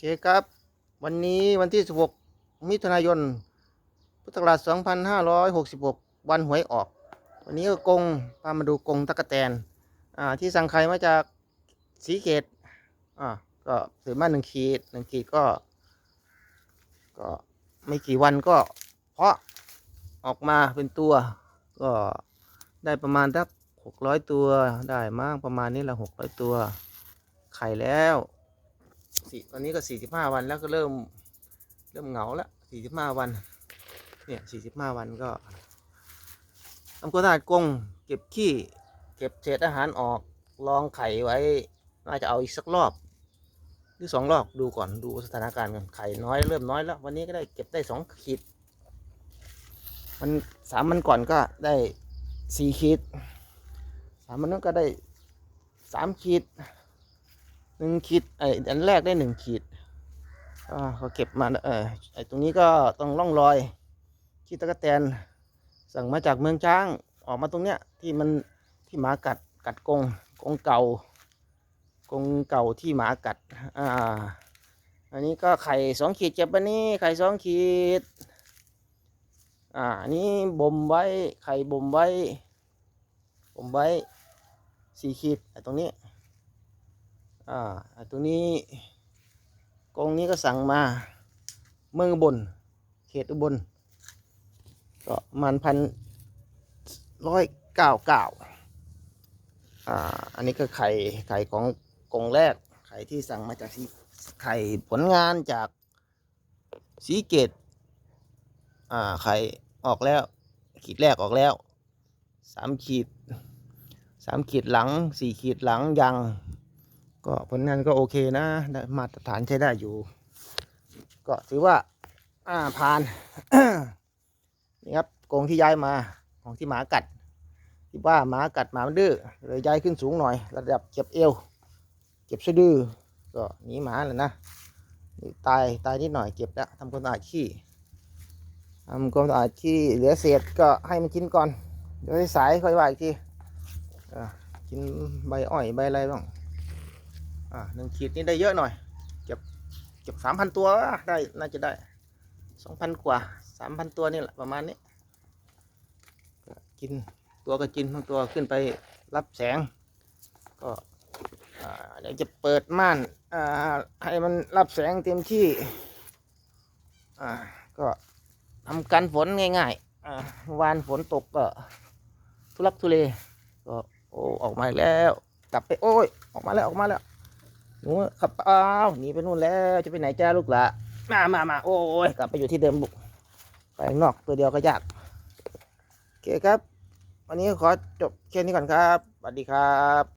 เคครับ วันนี้วันที่ 16 มิถุนายน พุทธศักราช 2566 วันหวยออก วันนี้ก็กงพามาดูกงตะกะแตน อ่า ที่สั่งไข่มาจากสีเกต อ่า ก็ถือมาหนึ่งขีดหนึ่งขีดก็ ก็ไม่กี่วันก็ เพาะออกมาเป็นตัว ก็ได้ประมาณสักหกร้อยตัว ได้มากประมาณนี้ละหกร้อยตัว ไข่แล้ว สี่ตอนนี้ก็สี่สิบห้าวันแล้วก็เริ่มเริ่มเหงาแล้วสี่สิบห้าวัน เนี่ยสี่สิบห้าวันก็ทำความสะอาดกรงเก็บขี้ เก็บเศษอาหารออกลองไข่ไว้น่าจะเอาอีกสักรอบหรือสองรอบดูก่อนดูสถานการณ์กันไข่น้อยเริ่มน้อยแล้ว วันนี้ก็ได้เก็บได้สองขีดมันสามวันก่อนก็ได้สี่ขีดสามวันนั้นก็ได้สามขีด หนึ่งขีดไออันแรกได้หนึ่งขีดอ่าเขาเก็บมาเออไอตรงนี้ก็ต้องร่องรอยที่ตะกแตนสั่งมาจากเมืองช้าง ออกมาตรงเนี้ยที่มันที่หมากัดกัดกงกงเก่ากงเก่าที่หมากัดอ่าอันนี้ก็ไข่สองขีดเก็บวันนี้ไข่สองขีดอ่าอันนี้บ่มไว้ไข่บ่มไว้บ่มไว้สี่ขีดไอตรงนี้ อ่าตรงนี้กรงนี้ก็สั่งมาเมืองอุบลเขตอุบลก็มันพันร้อยเก้าเก้าอ่าอันนี้ก็ไข่ไข่ของกรงแรก ไข่ที่สั่งมาจากสีไข่ผลงานจากสีเกตอ่าไข่ออกแล้ว ขีดแรกออกแล้วสามขีดสามขีดหลังสี่ขีดหลังยัง ก็ผลงานก็โอเคนะ มาตรฐานใช้ได้อยู่ ก็ถือว่า อ่าผ่านนี่ครับกรงที่ย้ายมาของที่หมากัด ที่ว่าหมากัดหมามันดื้อเลยย้ายขึ้นสูงหน่อย ระดับเก็บเอว เก็บสะดือ ก็หนีหมาแหละนะนี่ตายตายนิดหน่อยเก็บแล้วทำความสะอาดขี้ทำความสะอาดที่เหลือเศษก็ให้มันกินก่อน เดี๋ยวสายค่อยว่าอีกทีกินใบอ้อยใบอะไรบ้าง อ่าหนึ่งขีดนี่ได้เยอะหน่อย เก็บเก็บสามพันตัวได้น่าจะได้สองพันกว่าสามพันตัวนี่แหละประมาณนี้กินตัวก็กินบางตัวขึ้นไปรับแสง ก็เดี๋ยวจะเปิดม่านให้มันรับแสงเต็มที่ก็ทำกันฝนง่ายๆเมื่อวานฝนตกก็ทุลักทุเลก็โอ้ออกมาแล้ว กลับไปโอ้ยออกมาแล้วออกมาแล้ว หนูขับอ้าวหนีไปนู่นแล้วจะไปไหนจ้าลูกหละมามามาโอ้ยกลับไปอยู่ที่เดิมบุกไปนอกตัวเดียวก็ยากโอเคครับ วันนี้ขอจบแค่นี้ก่อนครับสวัสดีครับ